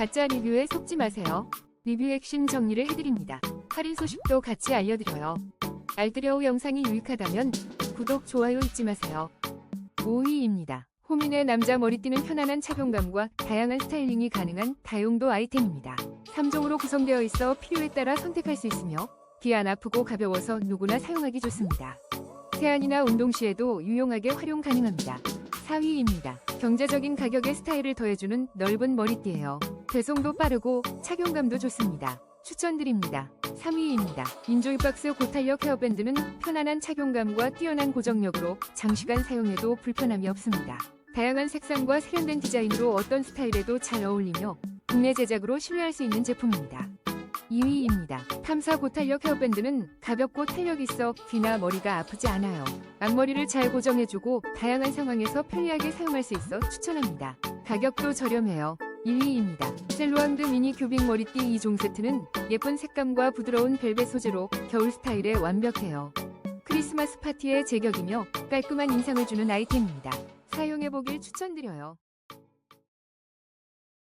가짜 리뷰에 속지 마세요. 리뷰 핵심 정리를 해드립니다. 할인 소식도 같이 알려드려요. 알뜰여우 영상이 유익하다면 구독, 좋아요 잊지 마세요. 5위입니다. 호민의 남자 머리띠는 편안한 착용감과 다양한 스타일링이 가능한 다용도 아이템입니다. 3종으로 구성되어 있어 필요에 따라 선택할 수 있으며 귀 안 아프고 가벼워서 누구나 사용하기 좋습니다. 세안이나 운동 시에도 유용하게 활용 가능합니다. 4위입니다. 경제적인 가격에 스타일을 더해주는 넓은 머리띠예요. 배송도 빠르고 착용감도 좋습니다. 추천드립니다. 3위입니다. 인조이박스 고탄력 헤어밴드는 편안한 착용감과 뛰어난 고정력으로 장시간 사용해도 불편함이 없습니다. 다양한 색상과 세련된 디자인으로 어떤 스타일에도 잘 어울리며 국내 제작으로 신뢰할 수 있는 제품입니다. 2위입니다. 탐사 고 탄력 헤어밴드는 가볍고 탄력 있어 귀나 머리가 아프지 않아요. 앞머리를 잘 고정해주고 다양한 상황에서 편리하게 사용할 수 있어 추천합니다. 가격도 저렴해요. 1위입니다. 셀로앙드 미니 큐빅 머리띠 2종 세트는 예쁜 색감과 부드러운 벨벳 소재로 겨울 스타일에 완벽해요. 크리스마스 파티의 제격이며 깔끔한 인상을 주는 아이템입니다. 사용해보길 추천드려요.